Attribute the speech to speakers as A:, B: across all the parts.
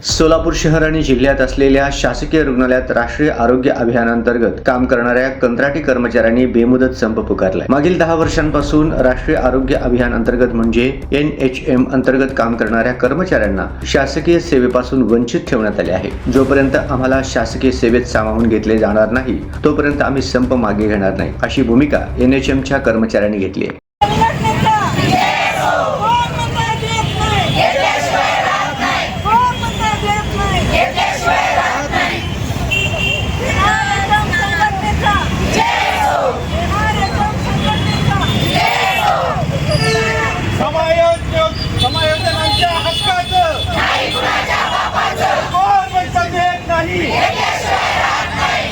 A: सोलापूर शहर आणि जिल्ह्यात असलेल्या शासकीय रुग्णालयात राष्ट्रीय आरोग्य अभियानांतर्गत काम करणाऱ्या कंत्राटी कर्मचाऱ्यांनी बेमुदत संप पुकारलाय. मागील दहा वर्षांपासून राष्ट्रीय आरोग्य अभियान अंतर्गत म्हणजे एन एच एम अंतर्गत काम करणाऱ्या कर्मचाऱ्यांना शासकीय सेवेपासून वंचित ठेवण्यात आले आहे. जोपर्यंत आम्हाला शासकीय सेवेत सामावून घेतले जाणार नाही तोपर्यंत आम्ही संप मागे घेणार नाही अशी भूमिका एन एच एमच्या कर्मचाऱ्यांनी घेतली आहे
B: समायोजन समायोजनांच्या हक्काचं कोण म्हणतं देत नाही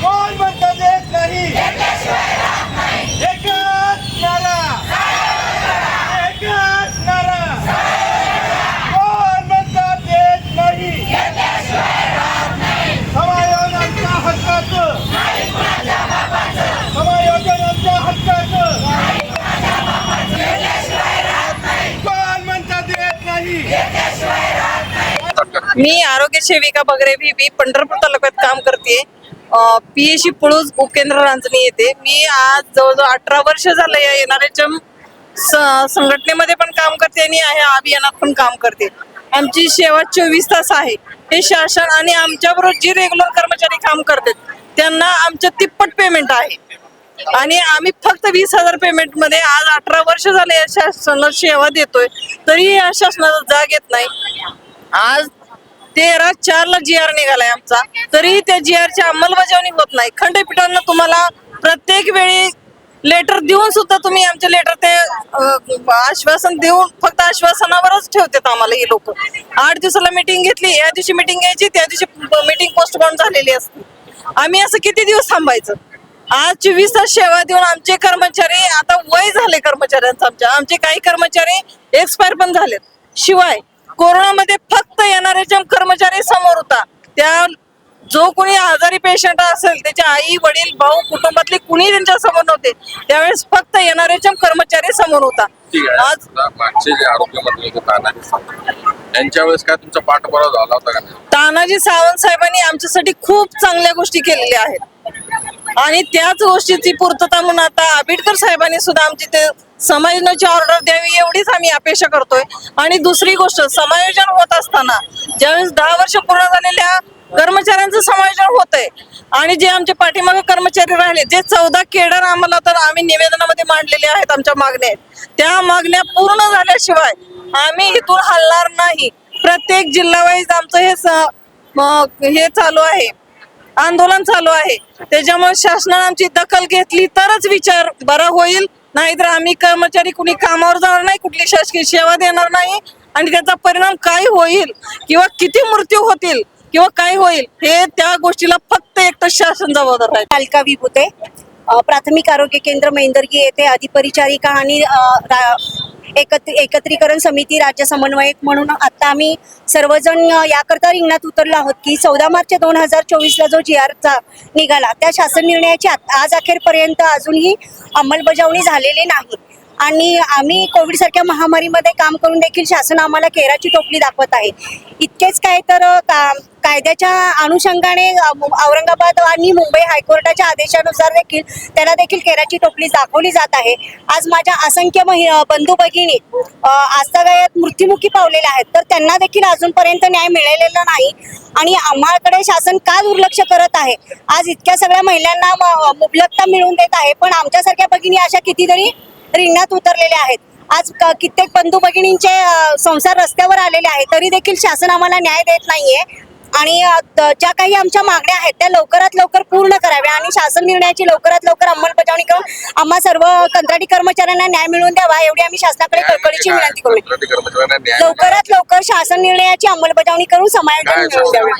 B: कोण म्हणतं देत नाही एकच नारा एकच नारा कोण म्हणतं देत नाही समायोजनांच्या हक्काचं समायोजनांच्या हक्काचं कोण म्हणतं देत नाही
C: मी आरोग्य सेविका बगरे भी मी पंढरपूर तालुक्यात काम करते पीएससी पुळूज उपकेंद्र रांजणी येते. मी आज जवळजवळ अठरा वर्ष झालं या एनआरएचएम संघटनेमध्ये पण काम करते आणि ह्या अभियानात पण काम करते. आमची सेवा चोवीस तास आहे. हे शासन आणि आमच्याबरोबर जी रेग्युलर कर्मचारी काम करतात त्यांना आमच्या तिप्पट पेमेंट आहे. आणि आम्ही फक्त वीस हजार पेमेंटमध्ये आज अठरा वर्ष झाले या शासनाला सेवा देतोय. तरी या शासनाचा जाग येत नाही. आज तेरा चार ला जी आर निघालाय आमचा. तरीही त्या जी आर ची अंमलबजावणी होत नाही. खंडपीठानं तुम्हाला प्रत्येक वेळी लेटर देऊन सुद्धा तुम्ही आमचे लेटर ते आश्वासन देऊन फक्त आश्वासनावरच ठेवतात आम्हाला ही लोक. आठ दिवसाला मिटिंग घेतली या दिवशी मिटिंग घ्यायची त्या दिवशी मिटिंग पोस्टपोन झालेली असते. आम्ही असं किती दिवस थांबायचं? आज चोवीस तास सेवा देऊन आमचे कर्मचारी आता वय झाले कर्मचाऱ्यांचं आमच्या. आमचे काही कर्मचारी एक्सपायर पण झालेत. शिवाय कोरोनामध्ये फक्त येणाऱ्याच्या कर्मचारी समोर होता त्या जो कोणी आजारी पेशंट असेल त्याचे आई वडील भाऊ कुटुंबातले कुणी त्यांच्यासमोर नव्हते त्यावेळेस फक्त येणाऱ्याच्या कर्मचारी समोर होता. आज
D: मागचे जे आरोग्य मंत्री होते तानाजी सावंत. त्यांच्या वेळेस काय तुमचा पाठपुरावा झाला होता का?
C: तानाजी सावंत साहेबांनी आमच्यासाठी खूप चांगल्या गोष्टी केलेल्या आहेत. आणि त्याच गोष्टीची पूर्तता म्हणून आता आंबेडकर साहेबांनी सुद्धा आमची ते समायोजनाची ऑर्डर द्यावी एवढीच आम्ही अपेक्षा करतोय. आणि दुसरी गोष्ट समायोजन होत असताना ज्यावेळेस दहा वर्ष पूर्ण झालेल्या कर्मचाऱ्यांचं समायोजन होतंय आणि जे आमचे पाठीमागे कर्मचारी राहिले जे चौदा केडर आम्हाला तर आम्ही निवेदनामध्ये मांडलेले आहेत आमच्या मागण्या आहेत. त्या मागण्या पूर्ण झाल्याशिवाय आम्ही इथून हलणार नाही. प्रत्येक जिल्हा वाईज आमचं हे स- हे चालू आहे. आंदोलन चालू आहे. त्याच्यामुळे शासनाने आमची दखल घेतली तरच विचार बरा होईल. नाहीतर आम्ही कर्मचारी कुणी कामावर जाणार नाही कुठली शासकीय सेवा देणार नाही. आणि त्याचा परिणाम काय होईल? किंवा किती मृत्यू होतील? किंवा काय होईल? हे त्या गोष्टीला फक्त एकटं शासन जबाबदार आहे
E: अलका विभूते प्राथमिक आरोग्य केंद्र मेंदर्गी येथे अधिपरिचारिका आणि एकत्र एकत्रीकरण समिती राज्य समन्वयक म्हणून आता आम्ही सर्वजण याकरता रिंगणात उतरलो आहोत की चौदा मार्च दोन हजार चोवीसला जो जी आरचा निघाला त्या शासन निर्णयाची आत- आज अखेरपर्यंत अजूनही अंमलबजावणी झालेली नाही. आणि आम्ही कोविडसारख्या महामारीमध्ये काम करून देखील शासन आम्हाला केराची टोपली दाखवत आहे. इतकेच काय तर का कायद्याच्या अनुषंगाने औरंगाबाद आणि मुंबई हायकोर्टाच्या आदेशानुसार देखील त्याला देखील केराची टोपली दाखवली जात आहे. आज माझ्या असंख्य महि बंधू भगिनी अ, आजतागायत मृत्युमुखी पावलेल्या आहेत. तर त्यांना देखील अजूनपर्यंत न्याय मिळालेला नाही आणि आम्हाकडे शासन का दुर्लक्ष करत आहे? आज इतक्या सगळ्या महिलांना म- मुबलकता मिळवून देत आहे. पण आमच्यासारख्या भगिनी अशा कितीतरी रिंगणात उतरलेल्या आहेत. आज कित्येक बंधू भगिनींचे संसार रस्त्यावर आलेले आहेत. तरी देखील शासन आम्हाला न्याय देत नाहीये. आणि ज्या काही आमच्या मागण्या आहेत त्या लवकरात लवकर पूर्ण कराव्या आणि शासन निर्णयाची लवकरात लवकर अंमलबजावणी करून आम्हा सर्व कंत्राटी कर्मचाऱ्यांना न्याय मिळवून द्यावा एवढी आम्ही शासनाकडे कळकळीची? विनंती करू लवकरात लवकर शासन निर्णयाची अंमलबजावणी करून समायोजन मिळवून द्यावे.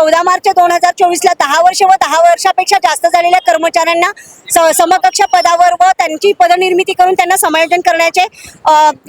E: चौदा मार्च दोन हजार चोवीसला दहा वर्ष व दहा वर्षापेक्षा जास्त झालेल्या कर्मचाऱ्यांना स- समकक्ष पदावर व त्यांची पदनिर्मिती करून त्यांना समायोजन करण्याचे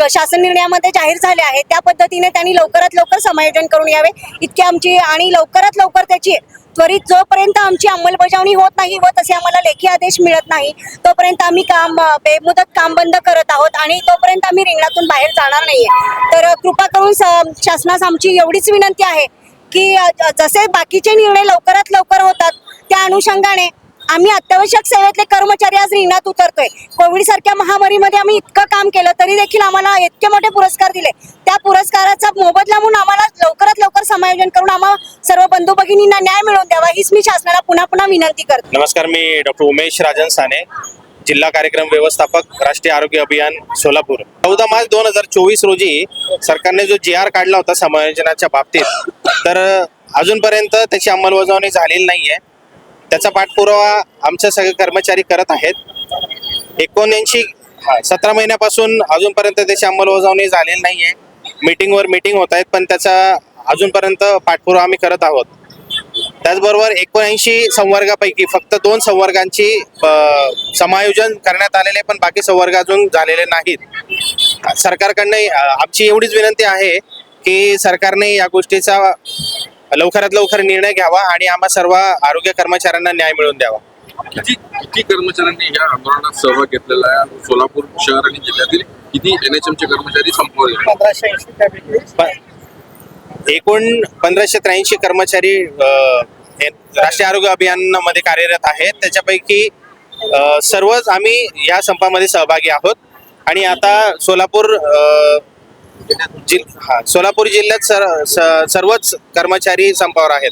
E: शासन निर्णयामध्ये जाहीर झाले आहे. त्या पद्धतीने त्यांनी लवकरात लवकर समायोजन करून यावे. इतकी आमची आणि लवकरात लवकर त्याची त्वरित जोपर्यंत आमची अंमलबजावणी होत नाही व तसे आम्हाला लेखी आदेश मिळत नाही तोपर्यंत आम्ही काम बेमुदत काम बंद करत आहोत आणि तोपर्यंत आम्ही रिंगणातून बाहेर जाणार नाहीये. तर कृपा करून स- शासनास आमची एवढीच विनंती आहे की जसे बाकीचे निर्णय लवकरात लवकर होतात त्या अनुषंगाने आम्ही अत्यावश्यक सेवेतले कर्मचारी आज रिंगणात उतरतोय. कोविड सारख्या महामारीमध्ये आम्ही इतकं काम केलं तरी देखील आम्हाला इतके मोठे पुरस्कार दिले. त्या पुरस्काराचा मोबदला म्हणून आम्हाला लवकरात लवकर समायोजन करून आम्हाला सर्व बंधू भगिनींना न्याय मिळवून द्यावा हीच मी शासनाला पुन्हा पुन्हा विनंती करते.
F: नमस्कार मी डॉक्टर उमेश राजन साने. जिल्हा कार्यक्रम व्यवस्थापक राष्ट्रीय आरोग्य अभियान सोलापूर. चौदा मार्च दोन हजार चोवीस रोजी सरकारने जो जी आर काढला होता समायोजनाच्या बाबतीत तर अजूनपर्यंत त्याची अंमलबजावणी झालेली नाही आहे त्याचा पाठपुरावा आमचे सगळे कर्मचारी करत आहेत. एकोणऐंशी सतरा महिन्यापासून अजूनपर्यंत त्याची अंमलबजावणी झालेली नाही आहे मीटिंगवर मीटिंग होत आहेत पण त्याचा अजूनपर्यंत पाठपुरावा आम्ही करत आहोत. त्याचबरोबर एकोणऐंशी संवर्गापैकी फक्त दोन संवर्गांची समायोजन करण्यात आलेले पण बाकी संवर्ग अजून झालेले नाहीत. सरकारकडनं आमची एवढीच विनंती आहे की सरकारने या गोष्टीचा लवकरात लवकर निर्णय घ्यावा आणि आम्हा सर्व आरोग्य कर्मचाऱ्यांना न्याय मिळवून द्यावा.
D: किती किती कर्मचाऱ्यांनी या आंदोलनात सहभाग घेतलेला आहे? सोलापूर शहर आणि जिल्ह्यातील किती एनएचएम चे कर्मचारी संपवले
F: प- एकूण पंधराशे त्र्याऐंशी कर्मचारी राष्ट्रीय आरोग्य अभियानामध्ये कार्यरत आहेत. त्याच्यापैकी सर्वच आम्ही या संपामध्ये सहभागी आहोत. आणि आता सोलापूर जिल हा सोलापूर जिल्ह्यात सर्वच कर्मचारी संपावर आहेत.